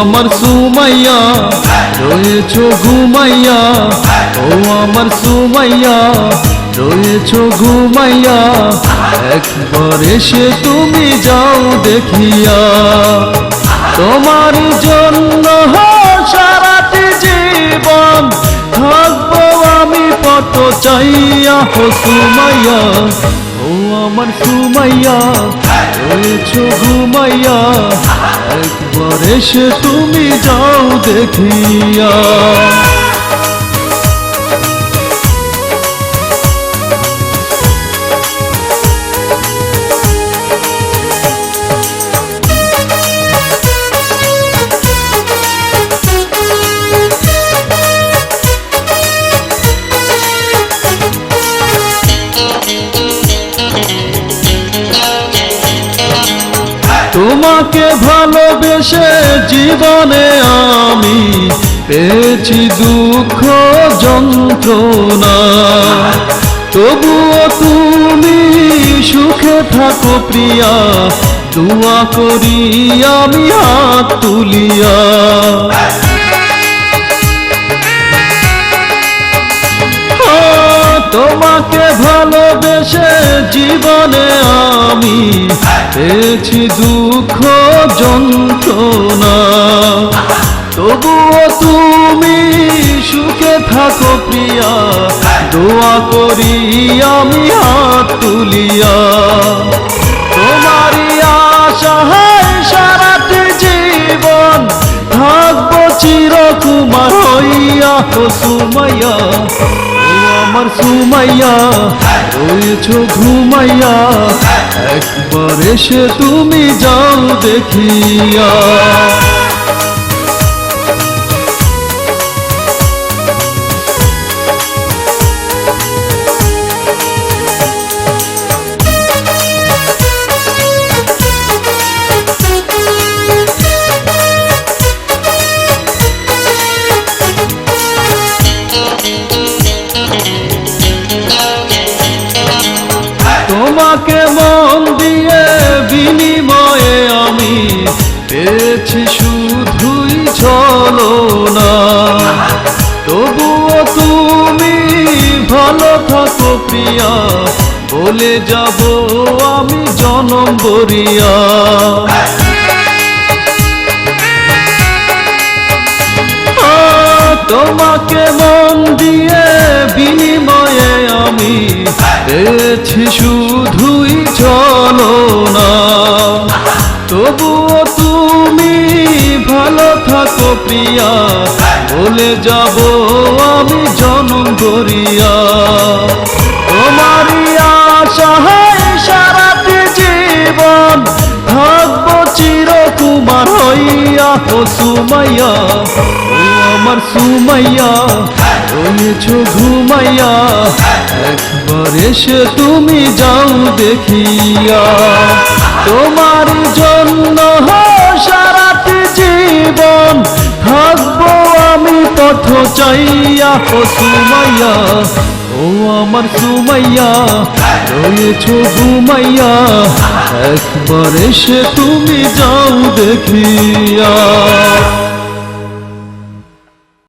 আমার সুমাইয়া, রয়েছ ঘুমাইয়া। ও আমার সুমাইয়া, রয়েছ ঘুমাইয়া। একবার এসে তুমি যাও দেখিয়া। তোমার জন্য সারাটি জীবন থাকব আমি কত চাইয়া সুমাইয়া। আমার সুমাইয়া রয়েছ ঘুমাইয়া একবার এসে তুমি যাও দেখিয়া। তোমাকে ভালোবেসে জীবনে আমি পেয়েছি দুঃখ যন্ত্রণা। তবুও তুমি সুখে থাকো প্রিয়া, দোয়া করি আমি হাত তুলিয়া। তোমাকে ভালোবেসে জীবনে আমি পেয়েছি দুঃখ যন্ত্রণা। তবুও তুমি সুখে থাকো প্রিয়া, দোয়া করি আমি হাত তুলিয়া। তোমারই আশায় সারাটি জীবন থাকব চিরকুমার হইয়া সুমাইয়া। আমার সুমাইয়া রয়েছ ঘুমাইয়া। একবার এসে তুমি যাও দেখিয়া। পেয়েছি শুধুই চলো না। তবুও তুমি ভালো থাকো প্রিয়া। বলে যাব আমি জনম বরিয়া। তোমাকে মন দিয়ে বিনিময়ে আমি পেয়েছি, শুধুই চলো না। তবুও তুমি ভালো থাকো প্রিয়া। বলে যাব আমি জনম করিয়া। তোমারই আশায় সারাটি জীবন থাকব চিরকুমার হইয়া। ও সুমাইয়া আমার সুমাইয়া, রয়েছ ঘুমাইয়া। একবার এসে তুমি যাও দেখিয়া। তোমার জন্য জীবন থাকব আমি পথ চাইয়া, ও সুমাইয়া, ও আমার সুমাইয়া, রয়েছ ঘুমাইয়া, একবার এসে তুমি যাও দেখিয়া।